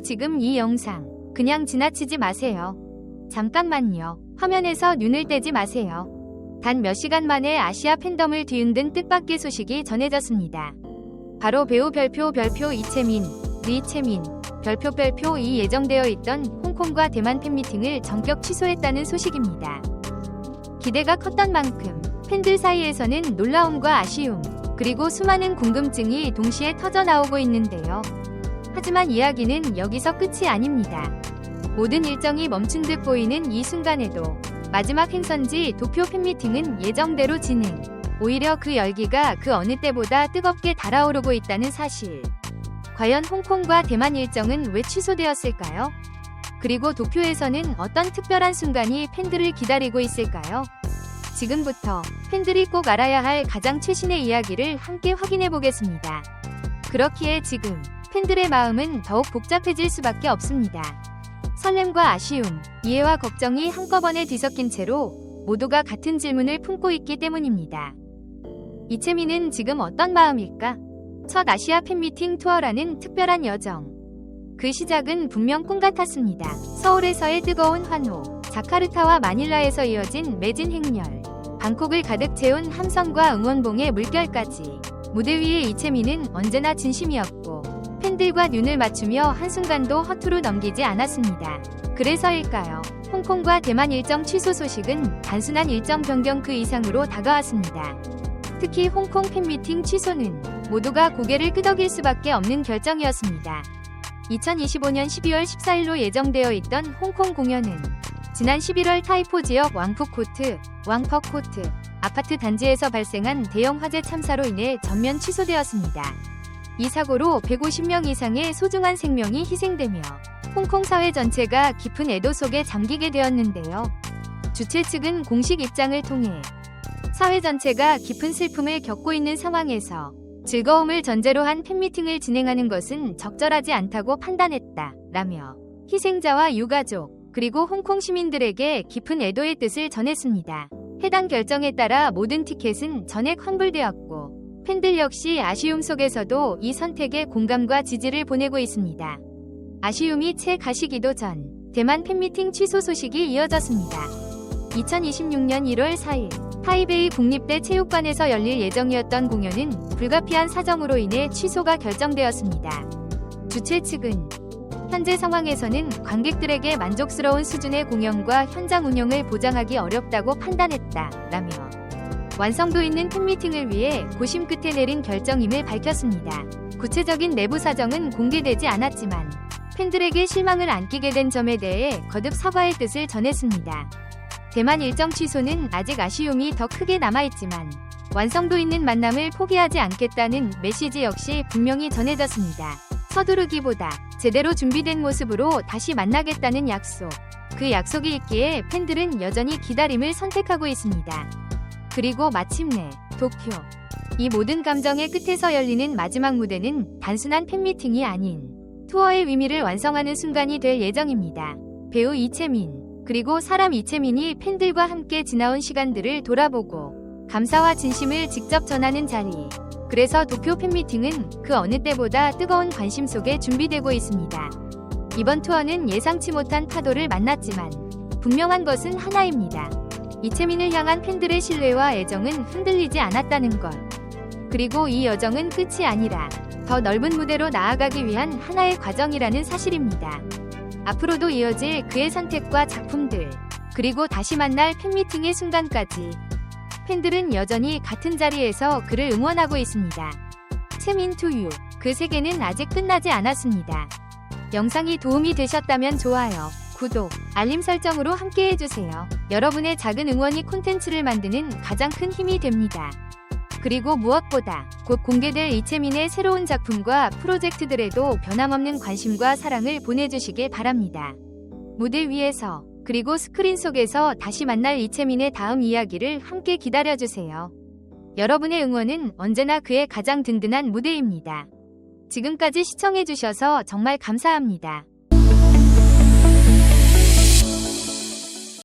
지금 이 영상 그냥 지나치지 마세요. 잠깐만요. 화면에서 눈을 떼지 마세요. 단 몇 시간 만에 아시아 팬덤을 뒤흔든 뜻밖의 소식이 전해졌습니다. 바로 배우 별표 별표 이채민, 리채민, 별표 별표 이 예정되어 있던 홍콩과 대만 팬미팅을 전격 취소했다는 소식입니다. 기대가 컸던 만큼 팬들 사이에서는 놀라움과 아쉬움, 그리고 수많은 궁금증이 동시에 터져 나오고 있는데요. 하지만 이야기는 여기서 끝이 아닙니다. 모든 일정이 멈춘 듯 보이는 이 순간에도 마지막 행선지 도쿄 팬미팅은 예정대로 진행. 오히려 그 열기가 그 어느 때보다 뜨겁게 달아오르고 있다는 사실. 과연 홍콩과 대만 일정은 왜 취소되었을까요? 그리고 도쿄에서는 어떤 특별한 순간이 팬들을 기다리고 있을까요? 지금부터 팬들이 꼭 알아야 할 가장 최신의 이야기를 함께 확인해 보겠습니다. 그렇기에 지금 팬들의 마음은 더욱 복잡해질 수밖에 없습니다. 설렘과 아쉬움, 이해와 걱정이 한꺼번에 뒤섞인 채로 모두가 같은 질문을 품고 있기 때문입니다. 이채민은 지금 어떤 마음일까? 첫 아시아 팬미팅 투어라는 특별한 여정. 그 시작은 분명 꿈 같았습니다. 서울에서의 뜨거운 환호, 자카르타와 마닐라에서 이어진 매진 행렬, 방콕을 가득 채운 함성과 응원봉의 물결까지 무대 위의 이채민은 언제나 진심이었고 팬들과 눈을 맞추며 한순간도 허투루 넘기지 않았습니다. 그래서일까요? 홍콩과 대만 일정 취소 소식은 단순한 일정 변경 그 이상으로 다가왔습니다. 특히 홍콩 팬미팅 취소는 모두가 고개를 끄덕일 수밖에 없는 결정이었습니다. 2025년 12월 14일로 예정되어 있던 홍콩 공연은 지난 11월 타이포 지역 왕푸코트, 왕퍼코트 아파트 단지에서 발생한 대형 화재 참사로 인해 전면 취소되었습니다. 이 사고로 150명 이상의 소중한 생명이 희생되며 홍콩 사회 전체가 깊은 애도 속에 잠기게 되었는데요. 주최 측은 공식 입장을 통해 사회 전체가 깊은 슬픔을 겪고 있는 상황에서 즐거움을 전제로 한 팬미팅을 진행하는 것은 적절하지 않다고 판단했다. 라며 희생자와 유가족, 그리고 홍콩 시민들에게 깊은 애도의 뜻을 전했습니다. 해당 결정에 따라 모든 티켓은 전액 환불되었고, 팬들 역시 아쉬움 속에서도 이 선택에 공감과 지지를 보내고 있습니다. 아쉬움이 채 가시기도 전, 대만 팬미팅 취소 소식이 이어졌습니다. 2026년 1월 4일, 타이베이 국립대 체육관에서 열릴 예정이었던 공연은 불가피한 사정으로 인해 취소가 결정되었습니다. 주최 측은 현재 상황에서는 관객들에게 만족스러운 수준의 공연과 현장 운영을 보장하기 어렵다고 판단했다. 라며 완성도 있는 팬미팅을 위해 고심 끝에 내린 결정임을 밝혔습니다. 구체적인 내부 사정은 공개되지 않았지만 팬들에게 실망을 안기게 된 점에 대해 거듭 사과의 뜻을 전했습니다. 대만 일정 취소는 아직 아쉬움이 더 크게 남아있지만 완성도 있는 만남을 포기하지 않겠다는 메시지 역시 분명히 전해졌습니다. 서두르기보다 제대로 준비된 모습으로 다시 만나겠다는 약속. 그 약속이 있기에 팬들은 여전히 기다림을 선택하고 있습니다. 그리고 마침내 도쿄. 이 모든 감정의 끝에서 열리는 마지막 무대는 단순한 팬미팅이 아닌 투어의 의미를 완성하는 순간이 될 예정입니다. 배우 이채민, 그리고 사람 이채민이 팬들과 함께 지나온 시간들을 돌아보고 감사와 진심을 직접 전하는 자리. 그래서 도쿄 팬미팅은 그 어느 때보다 뜨거운 관심 속에 준비되고 있습니다. 이번 투어는 예상치 못한 파도를 만났지만 분명한 것은 하나입니다. 이채민을 향한 팬들의 신뢰와 애정은 흔들리지 않았다는 것. 그리고 이 여정은 끝이 아니라 더 넓은 무대로 나아가기 위한 하나의 과정이라는 사실입니다. 앞으로도 이어질 그의 선택과 작품들, 그리고 다시 만날 팬미팅의 순간까지 팬들은 여전히 같은 자리에서 그를 응원하고 있습니다. 채민투유, 그 세계는 아직 끝나지 않았습니다. 영상이 도움이 되셨다면 좋아요, 구독, 알림 설정으로 함께 해주세요. 여러분의 작은 응원이 콘텐츠를 만드는 가장 큰 힘이 됩니다. 그리고 무엇보다 곧 공개될 이채민의 새로운 작품과 프로젝트들에도 변함없는 관심과 사랑을 보내주시길 바랍니다. 무대 위에서 그리고 스크린 속에서 다시 만날 이채민의 다음 이야기를 함께 기다려주세요. 여러분의 응원은 언제나 그의 가장 든든한 무대입니다. 지금까지 시청해주셔서 정말 감사합니다.